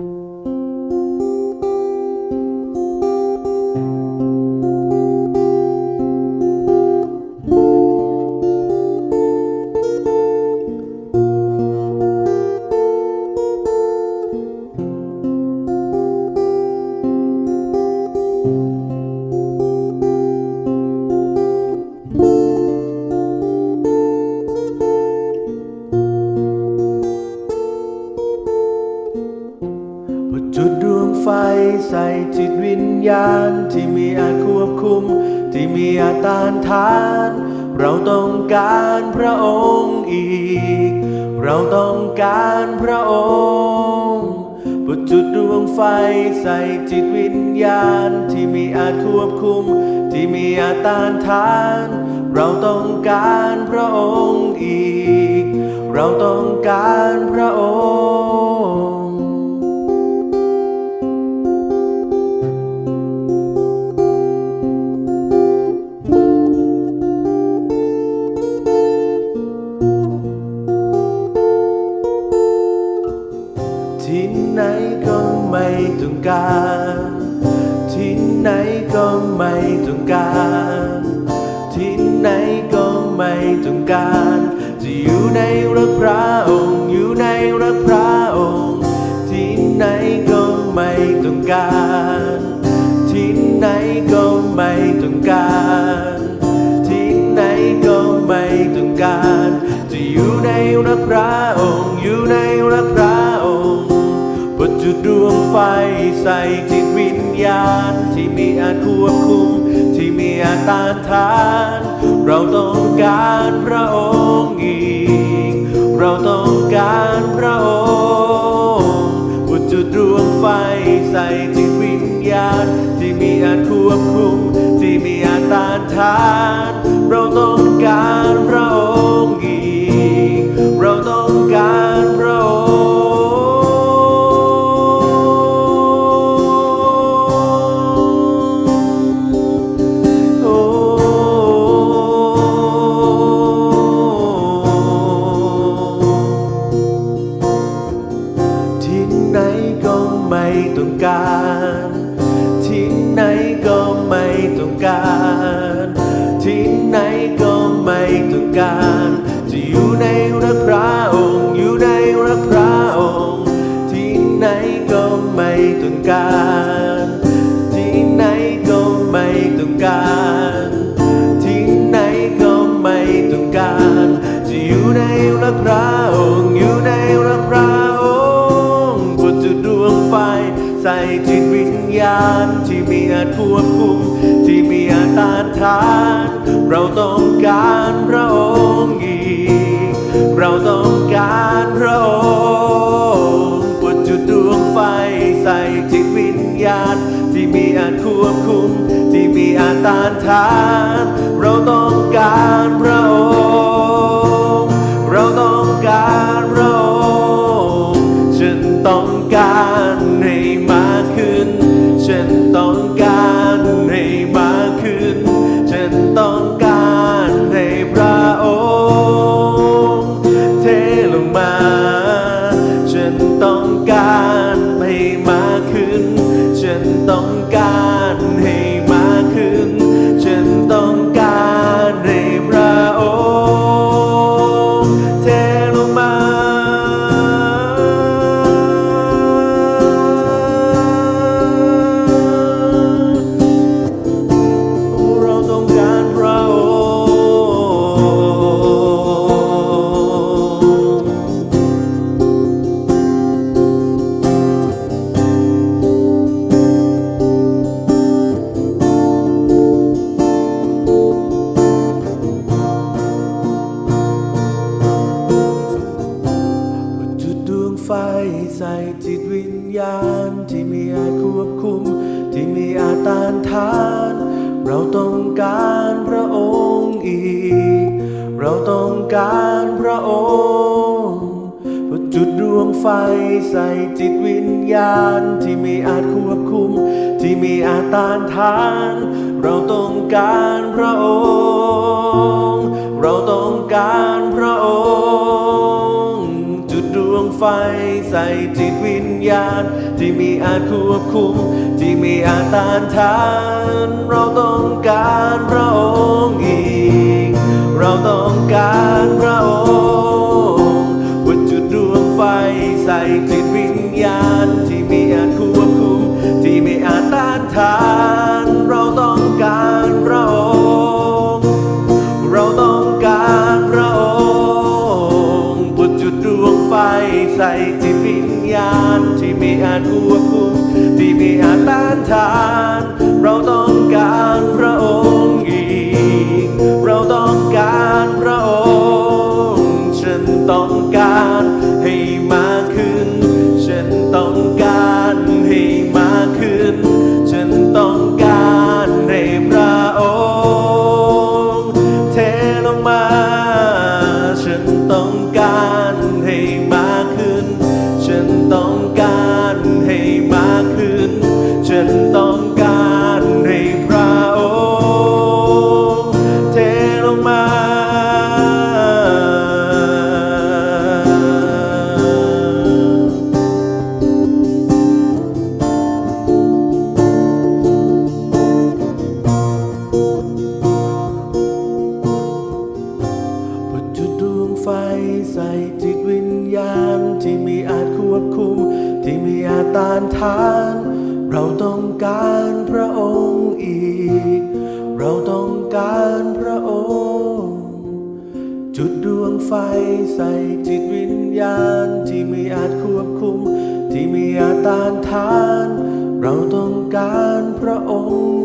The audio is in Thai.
พ ใส่จิตวิญญาณที่มีอาจควบคุม ที่มีอาจต้านทาน เราต้องการพระองค์อีก เราต้องการพระองค์พอจุดดวงไฟใส่จิตวิญญาณที่มีอาจควบคุม ที่มีอาจต้านทาน เราต้องการพระองค์อีก เราต้องการพระองค์ ต้องการ ที่ไหนก็ไม่ต้องการ จะอยู่ในรักพระองค์อยู่ในรักพระองค์ที่ไหนก็ไม่ต้องการ ที่ไหนก็ไม่ต้องการ ที่ไหนก็ไม่ต้องการ จะอยู่ในรักพระองค์อยู่ในรักพระองค์บนจุดดวงไฟใส่จิตวิญญาณที่มีอาจควบคุม อาจต้านทาน เราต้องการพระองค์อีก เราต้องการพระองค์บนจุดดวงไฟใส่จิตวิญญาณที่มีอาจควบคุมที่มีอาจต้านทาน ต้องการ ที่ไหนก็ไม่ต้องการ วิญญาณที่มีอาจควบคุมที่มีอาจต้านทาน เราต้องการพระองค์อีก เราต้องการพระองค์บนจุดดวงไฟใส่จิตวิญญาณ ที่มีอาจควบคุม ที่มีอาจต้านทาน เราต้องการพระองค์ จิตวิญญาณที่มีอาจควบคุม ที่มีอาจต้านทาน เราต้องการพระองค์อีก เราต้องการพระองค์จุดดวงไฟใส่จิตวิญญาณที่มีอาจควบคุม ที่มีอาจต้านทาน เราต้องการพระองค์ เราต้องการพระองค์ ไฟใส่จิตวิญญาณ ที่มีอาจควบคุม ที่มีอาจต้านทาน เราต้องการพระองค์อีก เราต้องการพระองค์วัดจุดดวงไฟใส่จิตวิญญาณ ใส่จิตวิญญาณที่ไม่อาจควบคุมที่ไม่อาจต้านทาน เราต้อง ใส่จิตวิญญาณที่ไม่อาจควบคุม ที่ไม่อาจต้านทาน เราต้องการพระองค์อีก เราต้องการพระองค์ จุดดวงไฟใส่จิตวิญญาณที่ไม่อาจควบคุม ที่ไม่อาจต้านทาน เราต้องการพระองค์